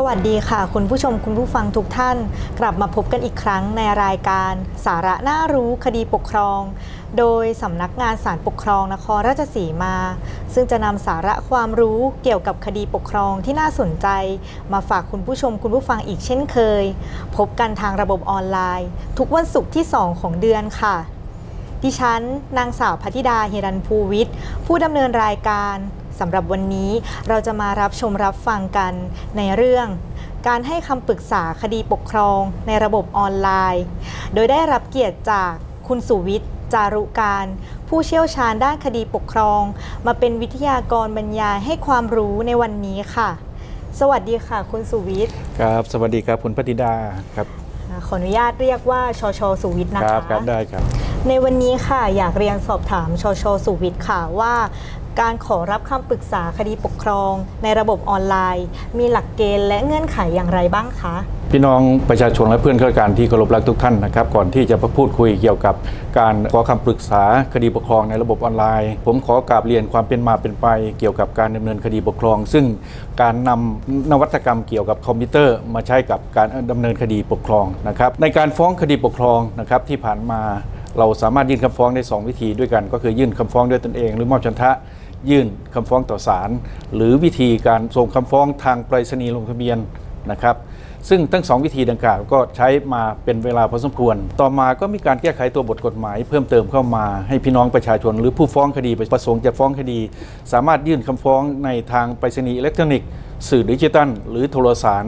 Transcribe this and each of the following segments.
สวัสดีค่ะ คุณผู้ชมคุณผู้ฟังทุกท่าน กลับมาพบกันอีกครั้งในรายการ สาระน่ารู้คดีปกครอง โดยสำนักงานศาลปกครองนครราชสีมา ซึ่งจะนำสาระความรู้เกี่ยวกับคดีปกครองที่น่าสนใจ มาฝากคุณผู้ชมคุณผู้ฟังอีกเช่นเคย พบกันทางระบบออนไลน์ ทุกวันศุกร์ที่ 2 ของเดือนค่ะดิฉันนางสาวพัธิดาเฮรันภูวิทย์ผู้ดำเนินรายการ สำหรับวันนี้เราจะมารับชมรับฟังกันในเรื่อง การให้คำปรึกษาคดีปกครองในระบบออนไลน์ โดยได้รับเกียรติจากคุณสุวิทย์จารุการ ผู้เชี่ยวชาญด้านคดีปกครอง มาเป็นวิทยากรบรรยายให้ความรู้ในวันนี้ค่ะ สวัสดีค่ะ คุณสุวิทย์ครับ สวัสดีครับคุณพัติดาครับขออนุญาตเรียกว่าชชสุวิทย์นะคคะรับครับได้ครับในวันนี้ค่ะอยากเรียนสอบถามชชสุวิทย์ค่ะว่า การขอรับคำปรึกษาคดีปกครอง ในระบบออนไลน์ มีหลักเกณฑ์และเงื่อนไขอย่างไรบ้างคะ พี่น้องประชาชนและเพื่อนข้าราชการที่เคารพรักทุกท่านนะครับ ก่อนที่จะพูดคุยเกี่ยวกับการขอคำปรึกษาคดีปกครองในระบบออนไลน์ ผมขอกราบเรียนความเป็นมาเป็นไป เกี่ยวกับการดำเนินคดีปกครอง ซึ่งการนำนวัตกรรมเกี่ยวกับคอมพิวเตอร์ มาใช้กับการดำเนินคดีปกครองนะครับในการฟ้องคดีปกครองนะครับที่ผ่านมาเราสามารถยื่นคำฟ้องได้สองวิธีด้วยกัน ก็คือยื่นคำฟ้องด้วยตนเอง หรือมอบชันทะ ยื่นคำฟ้องต่อศาลหรือวิธีการส่งคำฟ้องทางไปรษณีย์ลงทะเบียนนะครับ ซึ่งทั้งสองวิธีดังกล่าวก็ใช้มาเป็นเวลาพอสมควร ต่อมาก็มีการแก้ไขตัวบทกฎหมาย เพิ่มเติมเข้ามาให้พี่น้องประชาชน หรือผู้ฟ้องคดีประสงค์จะฟ้องคดี สามารถยื่นคำฟ้องในทางไปรษณีย์อิเล็กทรอนิกส์สื่อดิจิตัล หรือโทรสาร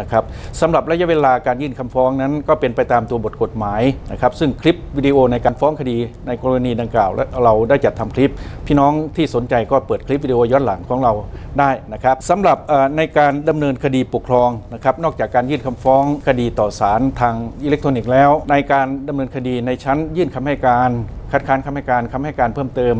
นะครับสำหรับระยะเวลาการยื่นคำฟ้องนั้น ก็เป็นไปตามตัวบทกฎหมายนะครับซึ่งคลิปวิดีโอในการฟ้องคดีในกรณีดังกล่าวและเราได้จัดทำคลิป พี่น้องที่สนใจก็เปิดคลิปวิดีโอย้อนหลังของเราได้นะครับสำหรับในการดำเนินคดีปกครองนะครับนอกจากการยื่นคำฟ้องคดีต่อศาลทางอิเล็กทรอนิกส์แล้ว ในการดำเนินคดีในชั้นยื่นคำให้การ คัดค้านคำให้การคำให้การเพิ่มเติม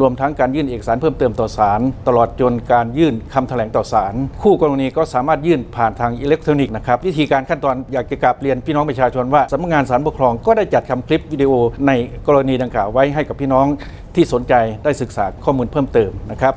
รวมทั้งการยื่นเอกสารเพิ่มเติมต่อศาลตลอดจนการยื่นคำแถลงต่อศาลคู่กรณีก็สามารถยื่นผ่านทางอิเล็กทรอนิกส์นะครับวิธีการขั้นตอนอยากจะกราบเรียนพี่น้องประชาชนว่าสำนักงานศาลปกครองก็ได้จัดทำคลิปวิดีโอในกรณีดังกล่าวไว้ให้กับพี่น้องที่สนใจได้ศึกษาข้อมูลเพิ่มเติมนะครับ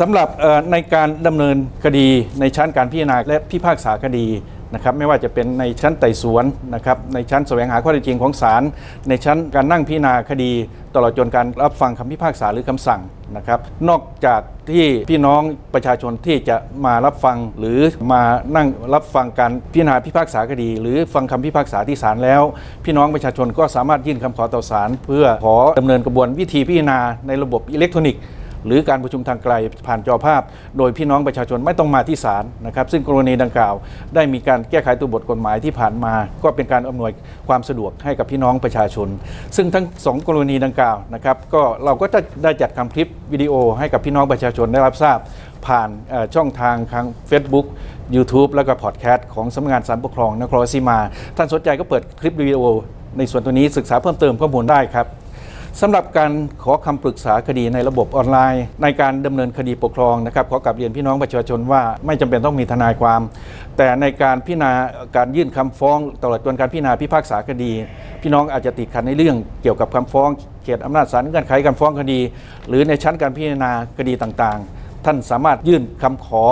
สำหรับในการดำเนินคดีในชั้นการพิจารณาและพิพากษาคดี นะครับไม่ว่าจะเป็นในชั้นไต่สวนนะครับในชั้นแสวงหาข้อเท็จจริงของศาลในชั้นการนั่งพิจารณาคดี ตลอดจนการรับฟังคำพิพากษาหรือคำสั่งนะครับนอกจากที่พี่น้องประชาชนที่จะมารับฟังหรือมานั่งรับฟังการพิจารณาพิพากษาคดี หรือฟังคำพิพากษาที่ศาลแล้ว พี่น้องประชาชนก็สามารถยื่นคำขอต่อศาลเพื่อขอดำเนินกระบวนวิธีพิจารณาในระบบอิเล็กทรอนิกส์ หรือการประชุมทางไกลผ่านจอภาพ โดยพี่น้องประชาชนไม่ต้องมาที่ศาลนะครับ ซึ่งกรณีดังกล่าว ได้มีการแก้ไขตัวบทกฎหมายที่ผ่านมา ก็เป็นการอำนวยความสะดวกให้กับพี่น้องประชาชน ซึ่งทั้งสองกรณีดังกล่าวนะครับก็เราก็จะได้จัดทำคลิปวิดีโอให้กับพี่น้องประชาชนได้รับทราบผ่านช่องทางทาง Facebook YouTube แล้วก็พอดแคสต์ของสำนักงานศาลปกครองนครราชสีมา ท่านสนใจก็เปิดคลิปวิดีโอในส่วนตัวนี้ศึกษาเพิ่มเติมข้อมูลได้ครับ สำหรับการขอคำปรึกษาคดีในระบบออนไลน์ ในการดำเนินคดีปกครองนะครับขอกลับเรียนพี่น้องประชาชนว่าไม่จำเป็นต้องมีทนายความ แต่ในการพิจารณาการยื่นคำฟ้องตลอดจนการพิจารณาพิพากษาคดี พี่น้องอาจจะติดขัดในเรื่องเกี่ยวกับคำฟ้องเขตอำนาจศาลเงื่อนไขการฟ้องคดี หรือในชั้นการพิจารณาคดีต่างๆ ท่านสามารถยื่นคำขอ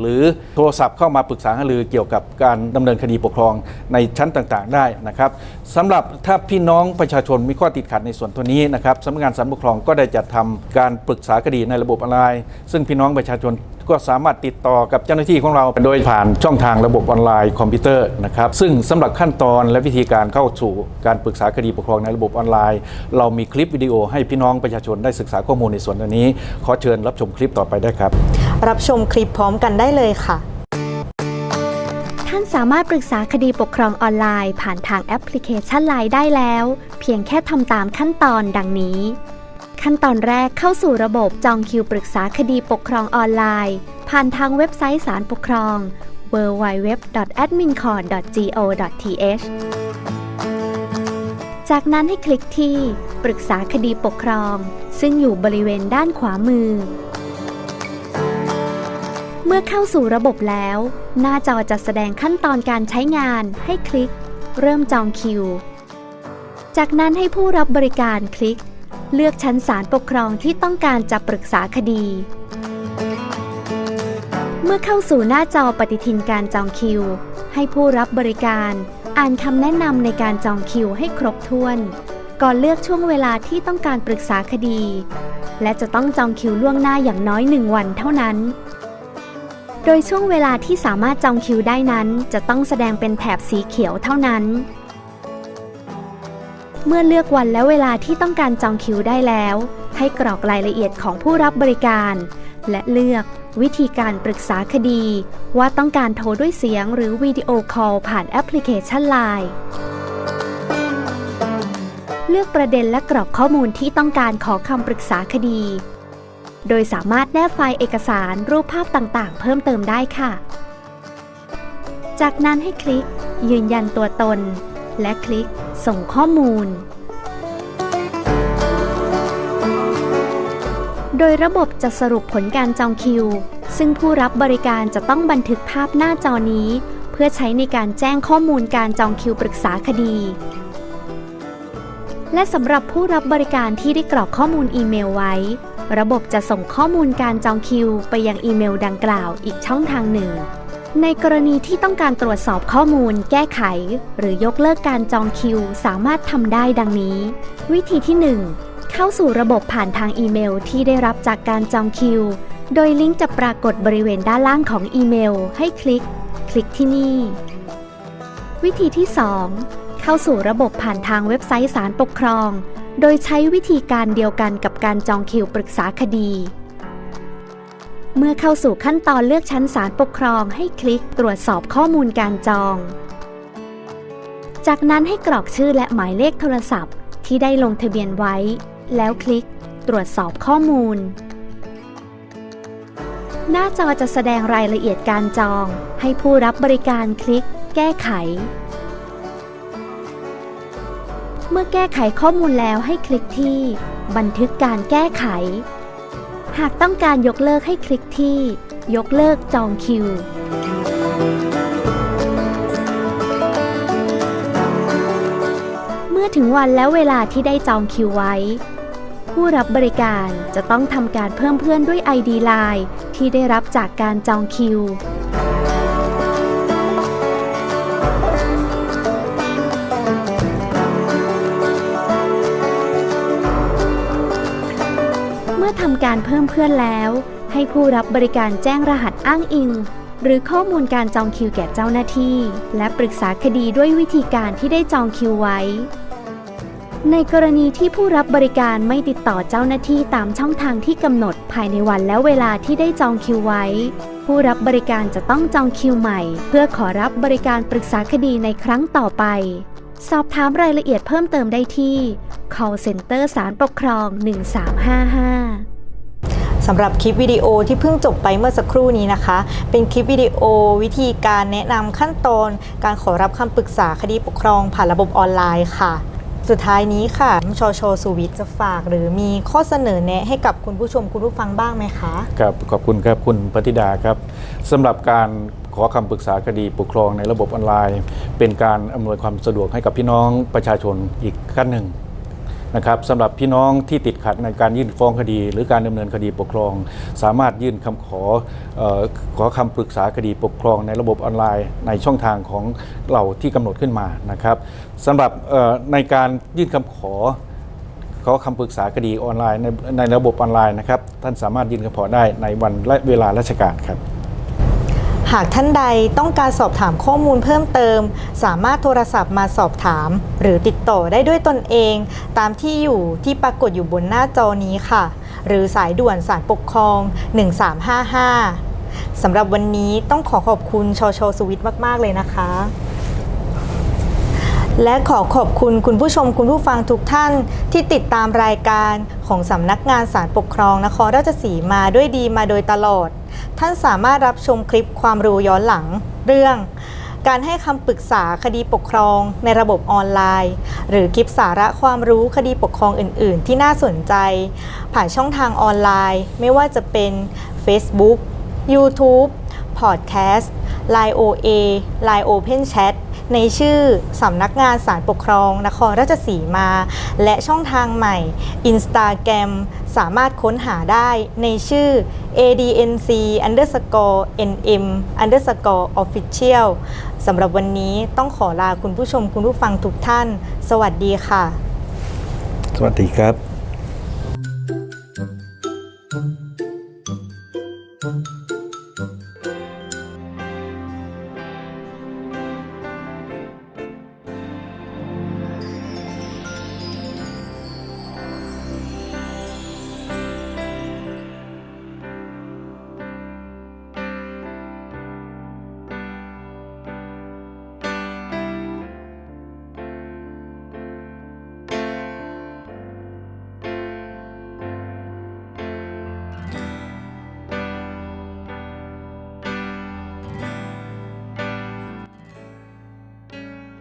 หรือโทรศัพท์เข้ามาปรึกษาหารือเกี่ยวกับการดำเนินคดีปกครองในชั้นต่างๆ ได้นะครับสำหรับถ้าพี่น้องประชาชนมีข้อติดขัดในส่วนตัวนี้นะครับสำนักงานศาลปกครองก็ได้จัดทำการปรึกษาคดีในระบบออนไลน์ ซึ่งพี่น้องประชาชนก็สามารถติดต่อกับเจ้าหน้าที่ของเราโดยผ่านช่องทางระบบออนไลน์คอมพิวเตอร์นะครับซึ่งสำหรับขั้นตอนและวิธีการเข้าสู่การปรึกษาคดีปกครองในระบบออนไลน์ เรามีคลิปวิดีโอให้พี่น้องประชาชนได้ศึกษาข้อมูลในส่วนตัวนี้ ขอเชิญรับชมคลิปต่อไปได้ครับ รับชมคลิปพร้อมกันได้เลยค่ะ ท่านสามารถปรึกษาคดีปกครองออนไลน์ ผ่านทางแอปพลิเคชันไลน์ได้แล้ว เพียงแค่ทำตามขั้นตอนดังนี้ ขั้นตอนแรกเข้าสู่ระบบจองคิวปรึกษาคดีปกครองออนไลน์ ผ่านทางเว็บไซต์ศาลปกครอง www.admincourt.go.th จากนั้นให้คลิกที่ปรึกษาคดีปกครอง ซึ่งอยู่บริเวณด้านขวามือ เมื่อเข้าสู่ระบบแล้ว หน้าจอจะแสดงขั้นตอนการใช้งานให้คลิก เริ่มจองคิว จากนั้นให้ผู้รับบริการคลิก เลือกชั้นศาลปกครองที่ต้องการจะปรึกษาคดี เมื่อเข้าสู่หน้าจอปฏิทินการจองคิว ให้ผู้รับบริการ อ่านคำแนะนำในการจองคิวให้ครบถ้วน ก่อนเลือกช่วงเวลาที่ต้องการปรึกษาคดี และจะต้องจองคิวล่วงหน้าอย่างน้อยหนึ่งวันเท่านั้น ดยช่วงเวลาที่สามารถจองคิวได้นั้น จะต้องแสดงเป็นแถบสีเขียวเท่านั้น เมื่อเลือกวันและเวลาที่ต้องการจองคิวได้แล้ว ให้กรอกรายละเอียดของผู้รับบริการ และเลือกวิธีการปรึกษาคดี ว่าต้องการโทรด้วยเสียงหรือวิดีโอคอลผ่านแอปพลิเคชัน Line เลือกประเด็นและกรอกข้อมูลที่ต้องการขอคำปรึกษาคดี โดยสามารถแนบไฟล์เอกสารรูปภาพต่างๆ เพิ่มเติมได้ค่ะ จากนั้นให้คลิก ยืนยันตัวตน และคลิกส่งข้อมูล โดยระบบจะสรุปผลการจองคิว ซึ่งผู้รับบริการจะต้องบันทึกภาพหน้าจอนี้ เพื่อใช้ในการแจ้งข้อมูลการจองคิวปรึกษาคดี และสำหรับผู้รับบริการที่ได้กรอกข้อมูลอีเมลไว้ ระบบจะส่งข้อมูลการจองคิว ไปยังอีเมลดังกล่าวอีกช่องทางหนึ่ง ในกรณีที่ต้องการตรวจสอบข้อมูล แก้ไข หรือยกเลิกการจองคิว สามารถทำได้ดังนี้ วิธีที่ 1 เข้าสู่ระบบผ่านทางอีเมลที่ได้รับจากการจองคิว โดยลิงก์จะปรากฏบริเวณด้านล่างของอีเมล ให้คลิก คลิกที่นี่ วิธีที่ 2 เข้าสู่ระบบผ่านทางเว็บไซต์ศาลปกครอง โดยใช้วิธีการเดียวกันกับการจองคิวปรึกษาคดี เมื่อเข้าสู่ขั้นตอนเลือกชั้นศาลปกครองให้คลิกตรวจสอบข้อมูลการจอง จากนั้นให้กรอกชื่อและหมายเลขโทรศัพท์ ที่ได้ลงทะเบียนไว้ แล้วคลิกตรวจสอบข้อมูล หน้าจอจะแสดงรายละเอียดการจอง ให้ผู้รับบริการคลิก แก้ไข มื่อแก้ไขข้อมูลแล้วให้คลิกที่ บันทึกการแก้ไข หากต้องการยกเลิกให้คลิกที่ ยกเลิกจองคิว เมื่อถึงวันและเวลาที่ได้จองคิวไว้ ผู้รับบริการจะต้องทำการเพิ่มเพื่อนด้วย ID Line ที่ได้รับจากการจองคิว มื่อทำการเพิ่มเพื่อนแล้ว ให้ผู้รับบริการแจ้งรหัสอ้างอิง หรือข้อมูลการจองคิวแก่เจ้าหน้าที่ และปรึกษาคดีด้วยวิธีการที่ได้จองคิวไว้ ในกรณีที่ผู้รับบริการไม่ติดต่อเจ้าหน้าที่ตามช่องทางที่กำหนดภายในวันและเวลาที่ได้จองคิวไว้ ผู้รับบริการจะต้องจองคิวใหม่ เพื่อขอรับบริการปรึกษาคดีในครั้งต่อไปสอบถามรายละเอียดเพิ่มเติมได้ที่ call center ศาลปกครอง 1355สำหรับคลิปวิดีโอที่เพิ่งจบไปเมื่อสักครู่นี้นะคะ เป็นคลิปวิดีโอวิธีการแนะนำขั้นตอนการขอรับคำปรึกษาคดีปกครองผ่านระบบออนไลน์ค่ะ สุดท้ายนี้ค่ะชชสุวิทย์จะฝาก หรือมีข้อเสนอแนะให้กับคุณผู้ชมคุณผู้ฟังบ้างไหมคะครับขอบคุณครับคุณปฏิดาครับสำหรับการขอคำปรึกษาคดีปกครองในระบบออนไลน์ เป็นการอำนวยความสะดวกให้กับพี่น้องประชาชนอีกขั้นหนึ่ง นะครับสำหรับพี่น้องที่ติดขัดในการยื่นฟ้องคดี หรือการดำเนินคดีปกครอง สามารถยื่นคำขออขอคำปรึกษาคดีปกครองในระบบออนไลน์ในช่องทางของเราที่กำหนดขึ้นมานะครับสำหรับในการยื่นคำขอขอคำปรึกษาคดีออนไลน์ในในระบบออนไลน์นะครับท่านสามารถยื่นคำขอได้ในวันและเวลาราชการครับ หากท่านใดต้องการสอบถามข้อมูลเพิ่มเติม สามารถโทรศัพท์มาสอบถาม หรือติดต่อได้ด้วยตนเอง ตามที่อยู่ที่ปรากฏอยู่บนหน้าจอนี้ค่ะ หรือสายด่วนสารปกครอง 1355สำหรับวันนี้ต้องขอขอบคุณชชสวิทย์มาก ๆ เลยนะคะ และขอขอบคุณคุณผู้ชมคุณผู้ฟังทุกท่านที่ติดตามรายการของสำนักงานสารปกครองนครราชสีมาด้วยดีมาโดยตลอด ท่านสามารถรับชมคลิปความรู้ย้อนหลังเรื่อง การให้คำปรึกษาคดีปกครองในระบบออนไลน์ หรือคลิปสาระความรู้คดีปกครองอื่น ๆ ที่น่าสนใจ ผ่านช่องทางออนไลน์ ไม่ว่าจะเป็น Facebook YouTube Podcast Line OA Line Open Chat ในชื่อสำนักงานสารปกครอง นครราชสีมา และช่องทางใหม่อินสตาแกรมสามารถค้นหาได้ในชื่อ adnc underscore nm underscore official สำหรับวันนี้ต้องขอลาคุณผู้ชมคุณผู้ฟังทุกท่าน สวัสดีค่ะ สวัสดีครับ Thank you.